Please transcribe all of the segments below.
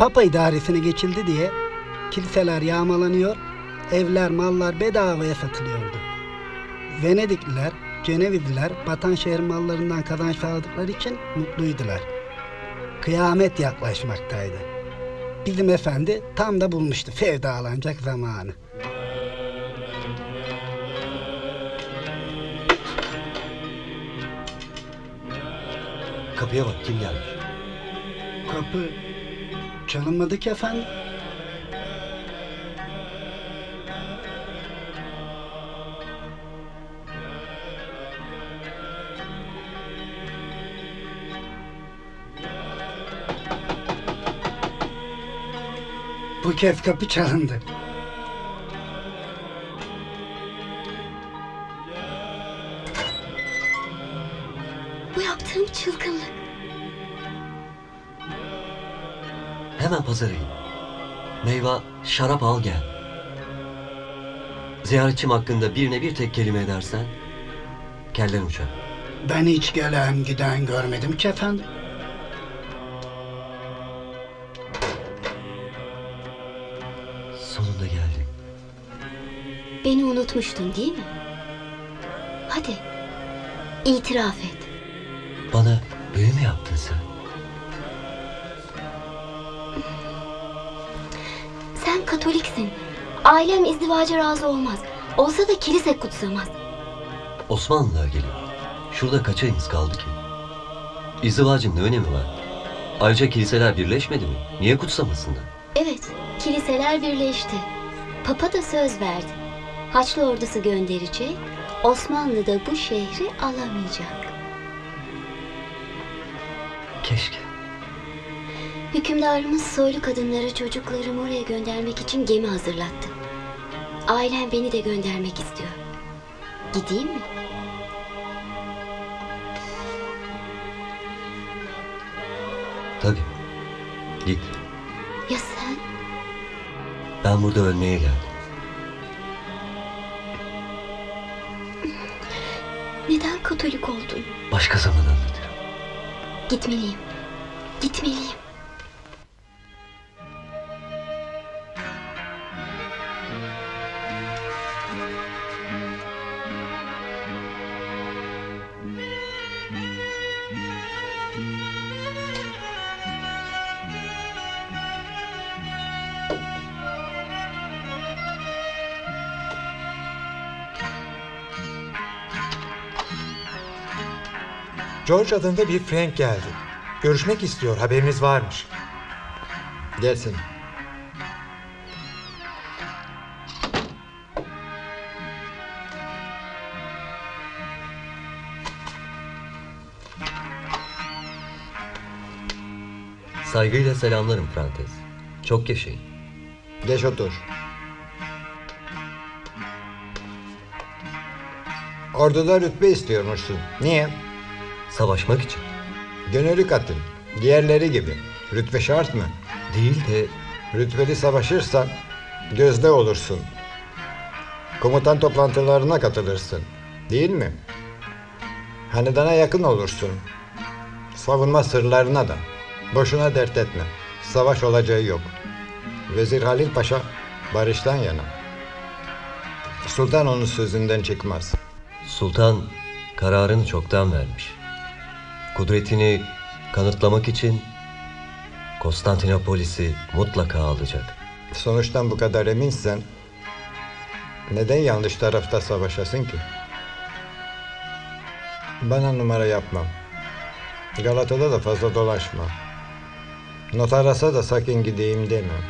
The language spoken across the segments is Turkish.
Papa idaresine geçildi diye kiliseler yağmalanıyor, evler, mallar bedavaya satılıyordu. Venedikliler, Cenevizliler batan şehir mallarından kazanç sağladıkları için mutluydular. Kıyamet yaklaşmaktaydı. Bizim efendi tam da bulmuştu fevdalanacak zamanı. Kapıya bak kim gelmiş. Kapı çalınmadı ki efendim. Bu kez kapı çalındı. Bu yaptığım çılgınlık. Hemen pazara in. Meyve, şarap al gel. Ziyaretçim hakkında birine bir tek kelime edersen kellen uçar. Ben hiç gelen giden görmedim ki efendim. Sonunda geldin. Beni unutmuştun değil mi? Hadi. itiraf et. Bana büyü mü yaptın sen? Katoliksin. Ailem izdivaca razı olmaz. Olsa da kilise kutsamaz. Osmanlılar gelin. Şurada kaç ayımız kaldı ki? İzdivacın ne önemi var? Ayrıca kiliseler birleşmedi mi? Niye kutsamasınlar? Evet, kiliseler birleşti. Papa da söz verdi. Haçlı ordusu gönderecek. Osmanlı da bu şehri alamayacak. Keşke. Hükümdarımız soylu kadınları çocuklarımı oraya göndermek için gemi hazırlattı. Ailem beni de göndermek istiyor. Gideyim mi? Tabii. Git. Ya sen? Ben burada ölmeye geldim. Neden Katolik oldun? Başka zaman anlatırım. Gitmeliyim. Gitmeliyim. George adında bir Frank geldi. Görüşmek istiyor, haberiniz varmış. Gelsin. Saygıyla selamlarım Frantes. Çok yaşayın. Geç otur. Orduda rütbe istiyormuşsun. Niye? Savaşmak için. Gönüllü katıl. Diğerleri gibi. Rütbe şart mı? Değil de Rütbeli savaşırsan gözde olursun. Komutan toplantılarına katılırsın. Değil mi? Hanedana yakın olursun. Savunma sırlarına da. Boşuna dert etme. Savaş olacağı yok. Vezir Halil Paşa barıştan yana. Sultan onun sözünden çıkmaz. sultan kararını çoktan vermiş. Kudretini kanıtlamak için Konstantinopolis'i mutlaka alacak. Sonuçtan bu kadar eminsen neden yanlış tarafta savaşasın ki? Bana numara yapmam. Galata'da da fazla dolaşma. Notarasa da sakın gideyim deme.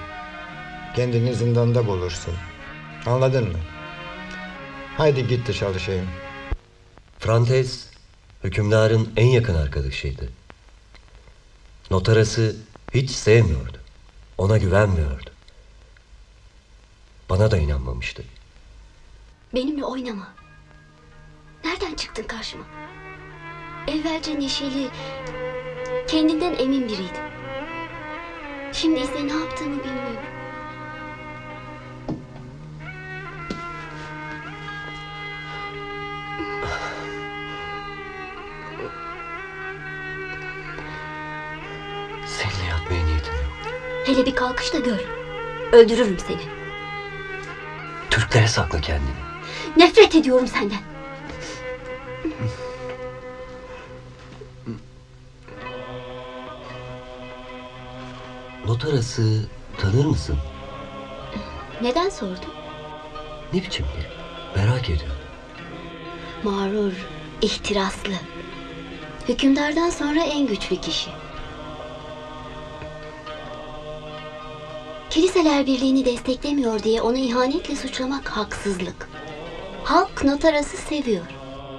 Kendini zindanda bulursun. Anladın mı? Haydi git de çalışayım. Frantes, hükümdarın en yakın arkadaşıydı. Notarası hiç sevmiyordu. Ona güvenmiyordu. Bana da inanmamıştı. Benimle oynama. Nereden çıktın karşıma? Evvelce neşeli, kendinden emin biriydin. Şimdi ise ne yaptığımı bilmiyorum. Hele bir kalkış da gör. Öldürürüm seni. Türklere sakla kendini. Nefret ediyorum senden. Not arası tanır mısın? Neden sordun? Ne biçim biri? Merak ediyorum. Mağrur, ihtiraslı. Hükümdardan sonra en güçlü kişi. Kiliseler Birliği'ni desteklemiyor diye onu ihanetle suçlamak haksızlık. Halk notarası seviyor.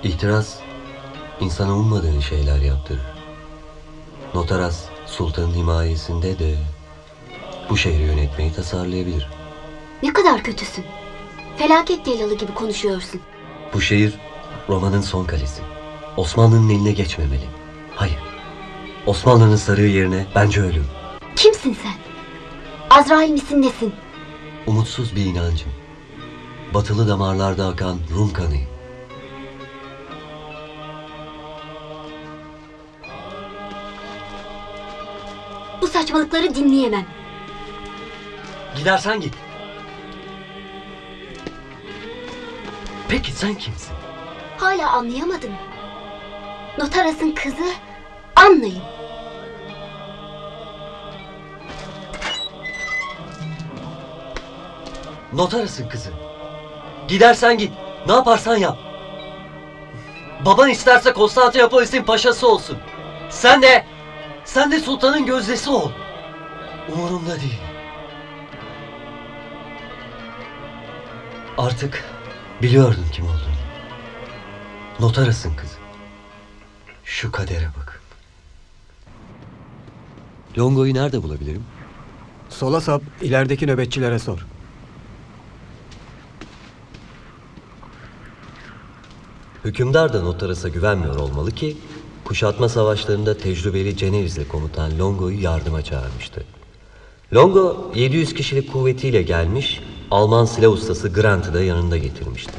İtiraz, insana ummadığın şeyler yaptırır. Notaras, sultanın himayesinde de bu şehri yönetmeyi tasarlayabilir. Ne kadar kötüsün. Felaket delalı gibi konuşuyorsun. Bu şehir Roma'nın son kalesi. Osmanlı'nın eline geçmemeli. Hayır. Osmanlı'nın sarığı yerine bence ölüm. Kimsin sen? Azrail misin nesin? Umutsuz bir inancım. Batılı damarlarda akan Rum kanıyım. Bu saçmalıkları dinleyemem. Gidersen git. Peki sen kimsin? Hala anlayamadım. Notarasın kızı anlayın. Notarısın kızı. Gidersen git. Ne yaparsan yap. Baban isterse Konstantinopolis'in paşası olsun. Sen de, sen de sultanın gözdesi ol. Umurumda değil. Artık biliyordun kim olduğunu. Notarısın kızı. Şu kadere bakın. Longo'yu nerede bulabilirim? Sola sap, ilerideki nöbetçilere sor. Hükümdar da Notaras'a güvenmiyor olmalı ki kuşatma savaşlarında tecrübeli Cenevizli komutan Longo'yu yardıma çağırmıştı. Longo 700 kişilik kuvvetiyle gelmiş, Alman silah ustası Grant'ı da yanında getirmişti.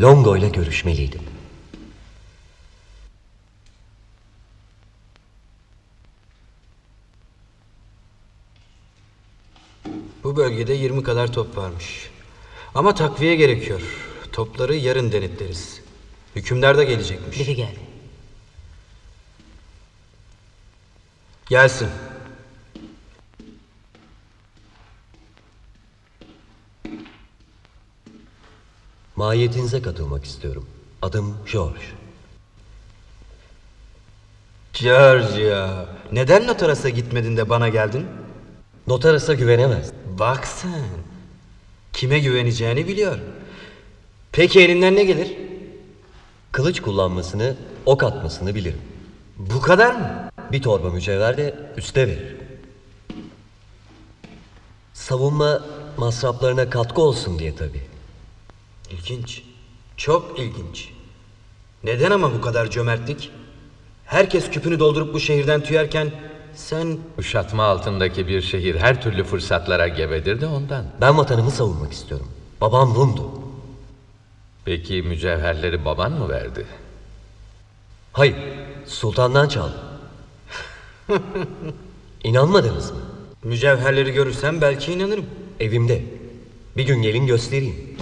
Longo ile görüşmeliydim. Bu bölgede 20 kadar top varmış. Ama takviye gerekiyor. Topları yarın denetleriz. Hükümdar da gelecekmiş. Biri gel. Gelsin. Mahiyetinize katılmak istiyorum. Adım George. Georgia. Neden Notaras'a gitmedin de bana geldin? Notaras'a güvenemez. Bak sen. Kime güveneceğini biliyor. Peki elinden ne gelir? Kılıç kullanmasını, ok atmasını bilirim. Bu kadar mı? Bir torba mücevher de üste verir. Savunma masraflarına katkı olsun diye tabii. İlginç. Çok ilginç. Neden ama bu kadar cömertlik? Herkes küpünü doldurup bu şehirden tüyerken sen Kuşatma altındaki bir şehir her türlü fırsatlara gebedir de ondan. Ben vatanımı savunmak istiyorum. Babam Rum'du. Peki mücevherleri baban mı verdi? Hayır, sultandan çaldım. İnanmadınız mı? mücevherleri görürsem belki inanırım. Evimde. Bir gün gelin göstereyim.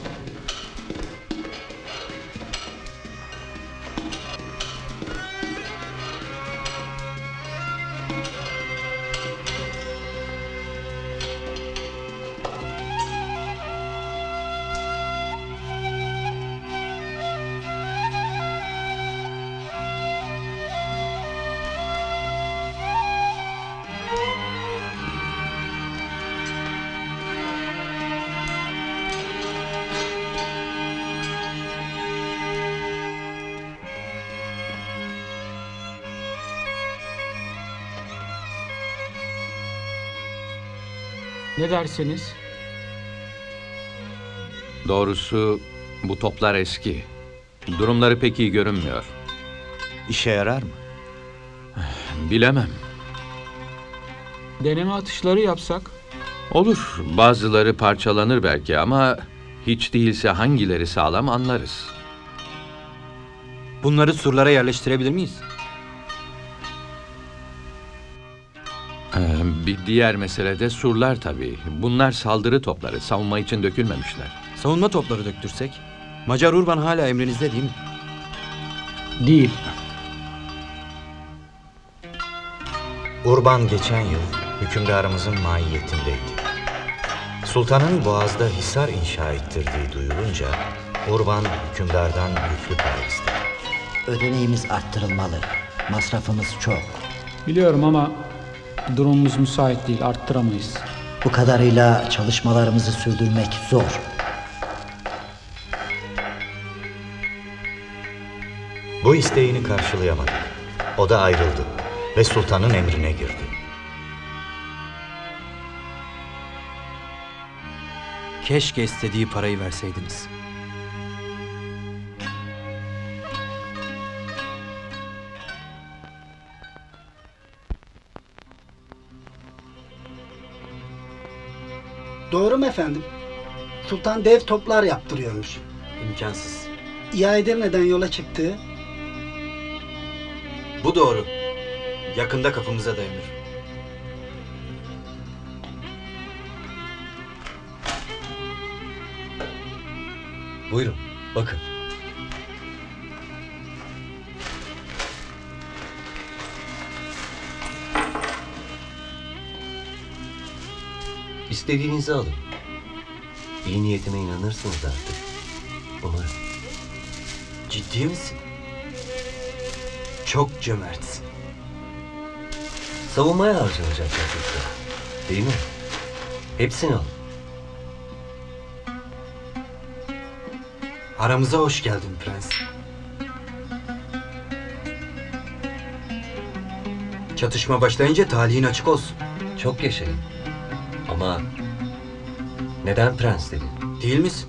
Ne dersiniz? Doğrusu bu toplar eski. Durumları pek iyi görünmüyor. İşe yarar mı? Bilemem. Deneme atışları yapsak? Olur, bazıları parçalanır belki ama hiç değilse hangileri sağlam anlarız. Bunları surlara yerleştirebilir miyiz? Diğer mesele de surlar tabii. Bunlar saldırı topları. Savunma için dökülmemişler. Savunma topları döktürsek? Macar Urban hala emrinizde değil mi? Değil. Urban geçen yıl hükümdarımızın mahiyetindeydi. Sultanın boğazda hisar inşa ettirdiği duyulunca Urban hükümdardan yüklü para istedi. Ödeneğimiz arttırılmalı. Masrafımız çok. Biliyorum ama durumumuz müsait değil, arttıramayız. Bu kadarıyla çalışmalarımızı sürdürmek zor. Bu isteğini karşılayamadık. O da ayrıldı ve sultanın emrine girdi. Keşke istediği parayı verseydiniz. Doğru mu efendim? Sultan dev toplar yaptırıyormuş. İmkansız. İade neden yola çıktığı Bu doğru. Yakında kapımıza dayanır. Buyurun, bakın. İstediğinizi alın. İyi niyetime inanırsınız artık. Umarım. Ciddi misin? Çok cömertsin. Savunmaya harcanacak vakitler. Değil mi? Hepsini alın. Aramıza hoş geldin prens. Çatışma başlayınca talihin açık olsun. Çok yaşayın. Ama neden prens dedin? Değil misin?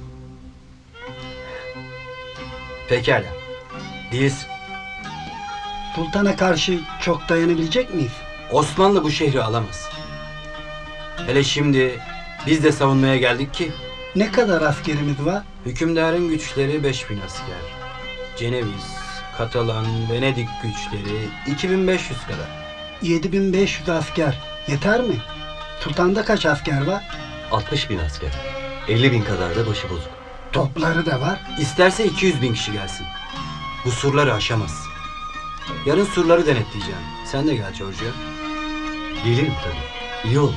Pekala. Değilsin. sultana karşı çok dayanabilecek miyiz? Osmanlı bu şehri alamaz. Hele şimdi biz de savunmaya geldik ki Ne kadar askerimiz var? hükümdarın güçleri 5000 asker. Ceneviz, Katalan, Venedik güçleri 2500 kadar. 7500 asker. Yeter mi? Sultanda kaç asker var? 60 bin asker. 50 bin kadar da başıbozuk. Topları da var. İsterse 200 bin kişi gelsin. Bu surları aşamaz. Yarın surları denetleyeceğim. Sen de gel Giorgio. Gelirim tabii. İyi olur.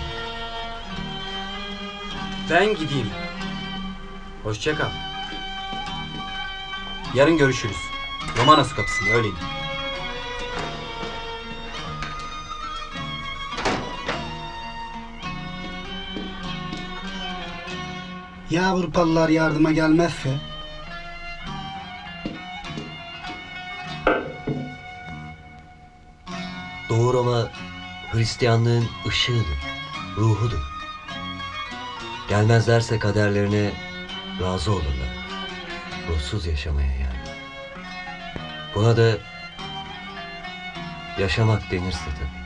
Ben gideyim. Hoşça kal. Yarın görüşürüz. Romanos kapısında öyleyim. Ya Avrupalılar yardıma gelmezse? Doğu Roma Hristiyanlığın ışığıdır, ruhudur. Gelmezlerse kaderlerine razı olurlar. Ruhsuz yaşamaya yani. Buna da yaşamak denirse tabii.